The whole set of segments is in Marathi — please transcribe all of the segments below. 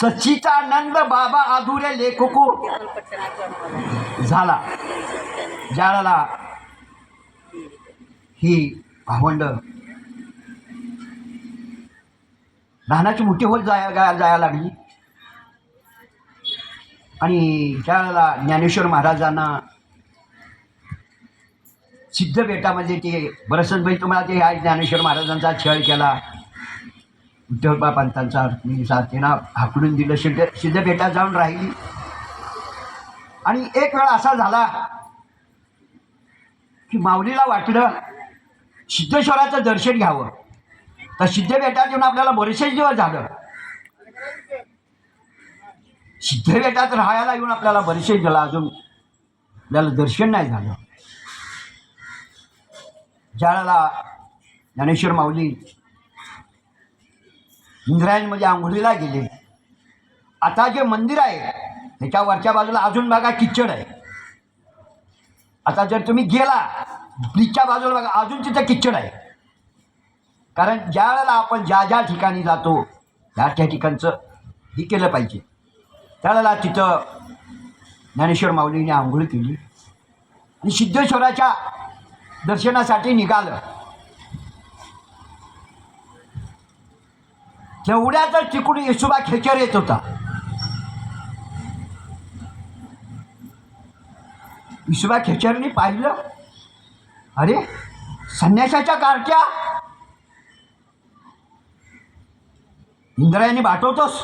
सच्चिदानंद बाबा आधुरे लेखको. झाला. ज्याला ही भावंड लहानाची मोठी होत जाया जाया जाया लागली. आणि ज्यावेळेला ज्ञानेश्वर महाराजांना सिद्ध बेटामध्ये ते बरसनबाई तुम्हाला ते ह्या ज्ञानेश्वर महाराजांचा छळ केला. विठ्ठलबा पंतांचा रुक्मिणीचा त्यांना हाकडून दिलं. सिद्ध सिद्ध बेटात जाऊन राहिली. आणि एक वेळ असा झाला की माऊलीला वाटलं सिद्धेश्वराचं दर्शन घ्यावं. तर सिद्ध बेटात येऊन आपल्याला बरेचसे दिवस झालं. सिद्ध बेटात राहायला येऊन आपल्याला बरेचसे झालं अजून आपल्याला दर्शन नाही झालं. ज्यावेळेला ज्ञानेश्वर माऊली इंद्रायणमध्ये आंघोळीला गेले. आता जे मंदिर आहे त्याच्या वरच्या बाजूला अजून बघा किचड आहे. आता जर तुम्ही गेला ब्रिजच्या बाजूला बघा अजून तिथं किचड आहे. कारण ज्या वेळेला आपण ज्या ज्या ठिकाणी जातो त्या त्या ठिकाणचं हे केलं पाहिजे. त्यावेळेला तिथं ज्ञानेश्वर माऊलीने आंघोळ केली. आणि सिद्धेश्वराच्या दर्शनासाठी निघालं. तेवढ्यातच तिकडून येसुबा खेचर येत होता विसुबा खेचरनी पाहिलं अरे संन्यासाच्या कारच्या इंद्रायणी पाठवतोस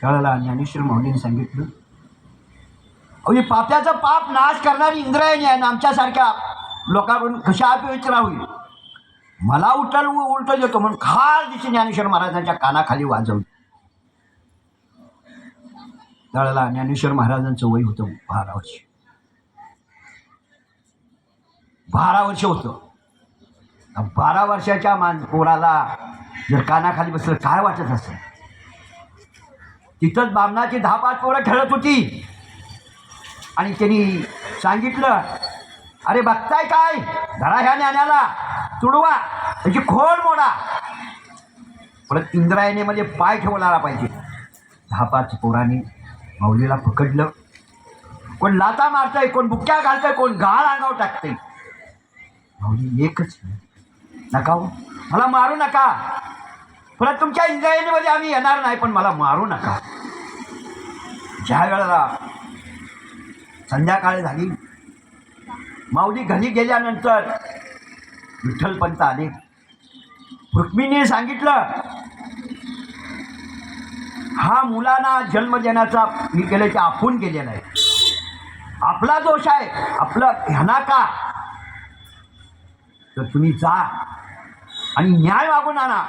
त्यावेळेला ज्ञानेश्वर माऊलीने सांगितलं. अरे पाप्याचं पाप नाश करणारी इंद्रायणी आहे ना आमच्यासारख्या लोकांकडून कशा अपवित्र होईल मला उचल उलट देतो म्हणून खास दिवशी ज्ञानेश्वर महाराजांच्या कानाखाली वाजवली. त्यावेळेला ज्ञानेश्वर महाराजांचं वय होतं बारा वर्ष. बारा वर्ष होतं. बारा वर्षाच्या मान पोराला जर कानाखाली बसलं काय वाटत असेल? तिथंच बामणाची दहा पाच पोरं खेळत होती. आणि त्यांनी सांगितलं अरे बघताय काय? धरा ह्या ज्ञानाला. तुडवा. त्याची खोल मोडा. परत इंद्रायणीमध्ये म्हणजे पाय ठेवणारा पाहिजे. दहा पाच पोराने माऊलीला पकडलं. कोण लाता मारतंय कोण बुक्क्या घालतंय कोण गाळ अंगावर टाकतंय. माऊली एकच नका हो. मला मारू नका. परत तुमच्या इंद्रायणीमध्ये आम्ही येणार नाही पण मला मारू नका. ज्या वेळेला संध्याकाळ झाली माऊली घरी गेल्यानंतर विठ्ठलपंत आले. रुक्मिणीने सांगितलं. हा मुलांना जन्म देण्याचा मी केलं ते आपण केलेला आहे. आपला दोष आहे आपलं ह्याना का? तर तुम्ही जा आणि न्याय मागून आणा.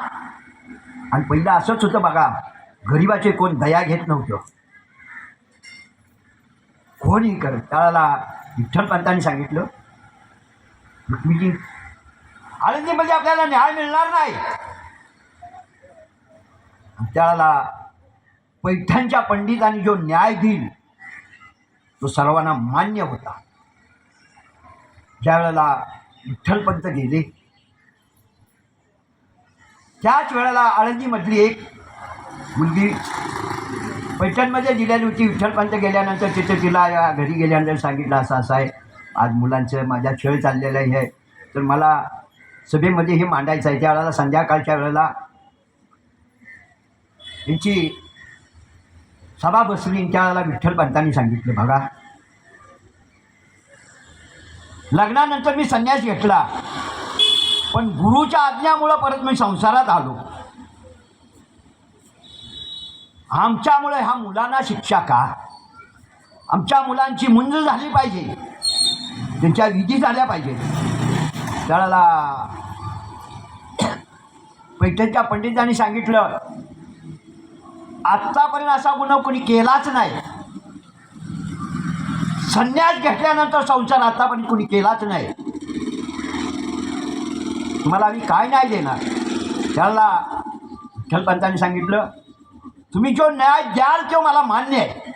आणि पहिलं असंच होतं बघा गरिबाचे कोण दया घेत नव्हतं. कोणी करत त्याला विठ्ठल पंतांनी सांगितलं रुक्मिणी आळंदीमध्ये आपल्याला न्याय मिळणार नाही. त्याला पैठणच्या पंडितांनी जो न्याय देईल तो सर्वांना मान्य होता. ज्यावेळेला विठ्ठलपंत गेले त्याच वेळेला आळंदीमधली एक मुलगी पैठणमध्ये दिलेली होती. विठ्ठलपंत गेल्यानंतर तिथे तिला या घरी गेल्यानंतर सांगितलं असं असं आहे. आज मुलांचं माझ्या खेळ चाललेला आहे. तर मला सभेमध्ये हे मांडायचं आहे. त्यावेळेला संध्याकाळच्या वेळेला यांची सभा बसली आणि विठ्ठल विठ्ठलपंतांनी सांगितलं बघा लग्नानंतर मी संन्यास घेतला पण गुरुच्या आज्ञामुळं परत मी संसारात आलो. आमच्यामुळे ह्या मुलांना शिक्षा का? आमच्या मुलांची मुंज झाली पाहिजे. त्यांच्या विधी झाल्या पाहिजेत. त्याला पैठणच्या पंडितांनी सांगितलं आत्तापर्यंत असा गुन्हा कोणी केलाच नाही. संन्यास घेतल्यानंतर संसार आतापर्यंत कोणी केलाच नाही. तुम्हाला आम्ही काय नाही देणार? त्याला विठ्ठलपंतांनी सांगितलं तुम्ही जो न्याय द्याल तो मला मान्य आहे.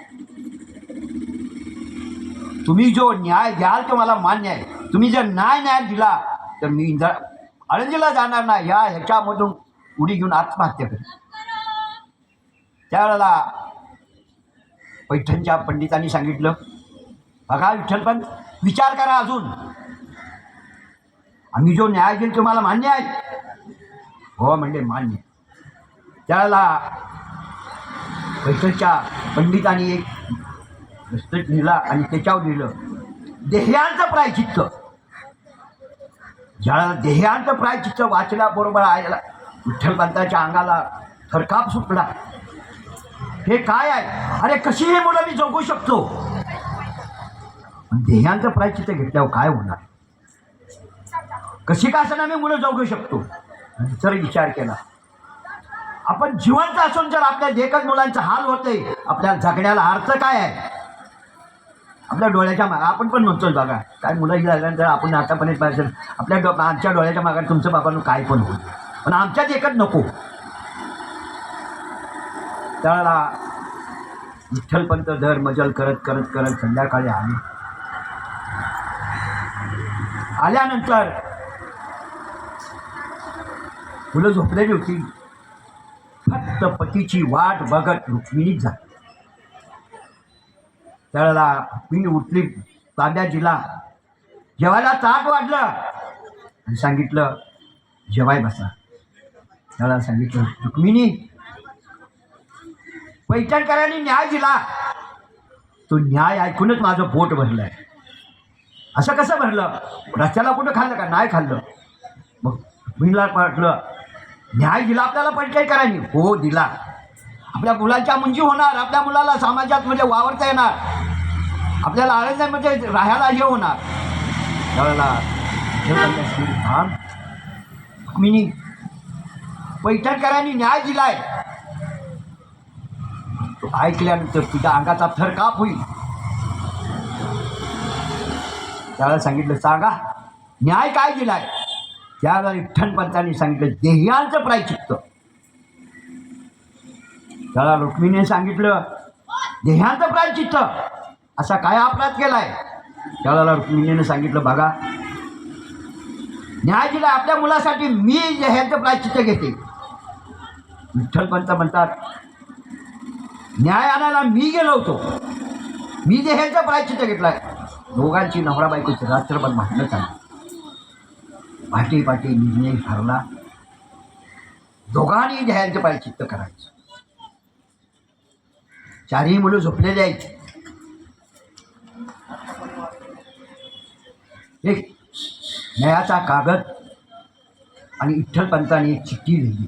तुम्ही जो न्याय द्याल तो मला मान्य आहे. तुम्ही जर न्याय न्याय दिला तर मी इंद्रा आळंदीला जाणार नाही या ह्याच्यामधून उडी घेऊन आत्महत्या करेन त्यावेळेला पैठणच्या पंडितांनी सांगितलं बघा विठ्ठल पण विचार करा अजून. आम्ही जो न्याय देईल तुम्हाला मान्य आहे. हो म्हणजे मान्य त्यावेळेला पैठणच्या पंडितांनी एक लिहिला आणि त्याच्यावर लिहिलं देह्यांचं प्रायचित्त ज्या देहांत प्रायचित्त वाचल्याबरोबर आयला. विठ्ठलपंताच्या अंगाला थरकाप सुटला. हे काय आहे? अरे कशी हे मुलं मी जगू शकतो? देहांत प्रायचित्त घेतल्यावर काय होणार? कशी का असं मी मुलं जगू शकतो? जर विचार केला. आपण जिवंत असून जर आपल्या देखत मुलांचा हाल होते आपल्याला जगण्याला अर्थ काय आहे? आपल्या डोळ्याच्या मागं आपण पण म्हणतोच बघा. काय मुलं झाल्यानंतर आपण आतापर्यंत पाहिजे आपल्या डो आमच्या डोळ्याच्या मागं तुमचं बाबांनो काय पण होईल. पण आमच्यात एकच नको. त्याला विठ्ठलपंत दर मजल करत करत करत संध्याकाळी आले. आल्यानंतर मुलं झोपलेली होती. फक्त पतीची वाट बघत रुक्मिणीच झाली. त्यावेळेला मी उठली तांब्या दिला जेवायला ताट वाढलं. आणि सांगितलं जेवाय बसा. त्याला सांगितलं रुक्मिणी पैठणकरांनी न्याय दिला. तो न्याय ऐकूनच माझं पोट भरलं आहे असं कसं भरलं? रस्त्याला कुठं खाल्लं का? नाही खाल्लं. मग रुक्मिणीला वाटलं न्याय दिला आपल्याला पैठणकरांनी. हो दिला. आपल्या मुलांच्या मुंजी होणार. आपल्या मुलाला समाजात म्हणजे वावरता येणार. आपल्याला आळंद्यामध्ये राहायला हे होणार. त्यावेळेला थांब रुक्मिणी पैठणकरांनी न्याय दिलाय. तो ऐकल्यानंतर तुझ्या अंगाचा थर काप होईल. त्याला सांगितलं सांगा न्याय काय दिलाय? त्यावेळेला विठ्ठलपंतांनी सांगितलं देह्यांचं प्रायचित्त त्याला रुक्मिणीने सांगितलं देह्यांचं प्रायचित्त असा काय अपराध केलाय? त्यावेळेला रुक्मिणीने सांगितलं बघा न्याय दिला आपल्या मुलासाठी मी देह्यांचं प्रायचित्त घेते. विठ्ठलपंत म्हणतात न्याय आणायला मी गेलो होतो. मी देह्यांचं घेतलं घेतलाय दोघांची नवरा बायकोची रात्रभर भांडणं चालली. पाठी पाठी निर्णय ठरला. दोघांनी ह्यांचं प्रायचित्त करायचं. चारही मुलं झोपलेली आहेत. एक नयाचा कागद आणि विठ्ठलपंतांनी एक चिठ्ठी लिहिली.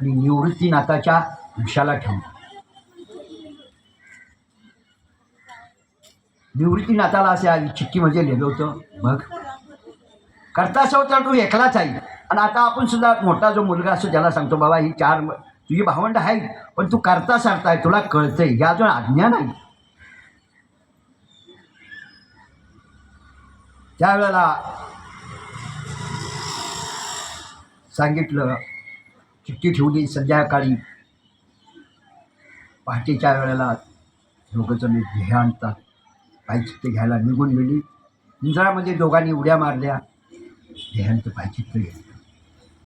आणि निवृत्तीनाथाच्या उशाला ठेवली. निवृत्तीनाथाला असे आली चिठ्ठीमध्ये लिहिलं होतं बघ. करता असं तर तू एकलाच आहे. आणि आता आपण सुद्धा मोठा जो मुलगा असतो त्याला सांगतो बाबा ही चार तुझी भावंड आहे पण तू करता सारताय तुला कळतंय या जो आज्ञा नाही त्यावेळेला सांगितलं चिठ्ठी ठेवली संध्याकाळी. पहाटेच्या वेळेला दोघंजण ध्येय आणतात. पायचित्त घ्यायला निघून गेली. इंद्रामध्ये दोघांनी उड्या मारल्या. ध्येयांचं पायचित्त चित्त